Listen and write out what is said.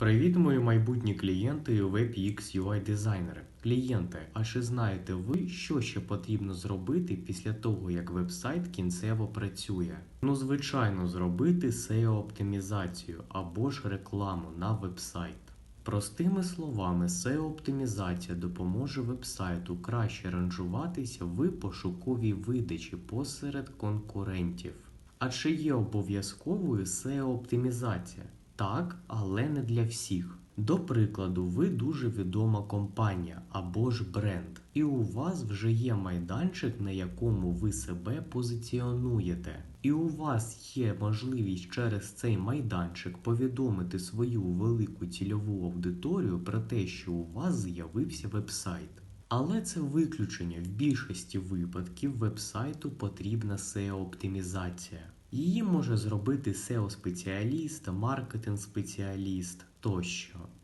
Привіт, мої майбутні клієнти і WebX UI дизайнери. Клієнти, а чи знаєте ви, що ще потрібно зробити після того, як вебсайт кінцево працює? Ну, звичайно, зробити SEO-оптимізацію або ж рекламу на вебсайт. Простими словами, SEO-оптимізація допоможе вебсайту краще ранжуватися в пошуковій видачі посеред конкурентів. А чи є обов'язковою SEO-оптимізація? Так, але не для всіх. До прикладу, ви дуже відома компанія або ж бренд, і у вас вже є майданчик, на якому ви себе позиціонуєте. І у вас є можливість через цей майданчик повідомити свою велику цільову аудиторію про те, що у вас з'явився вебсайт. Але це виключення в більшості випадків вебсайту потрібна SEO-оптимізація. Її може зробити SEO-спеціаліст, маркетинг-спеціаліст тощо.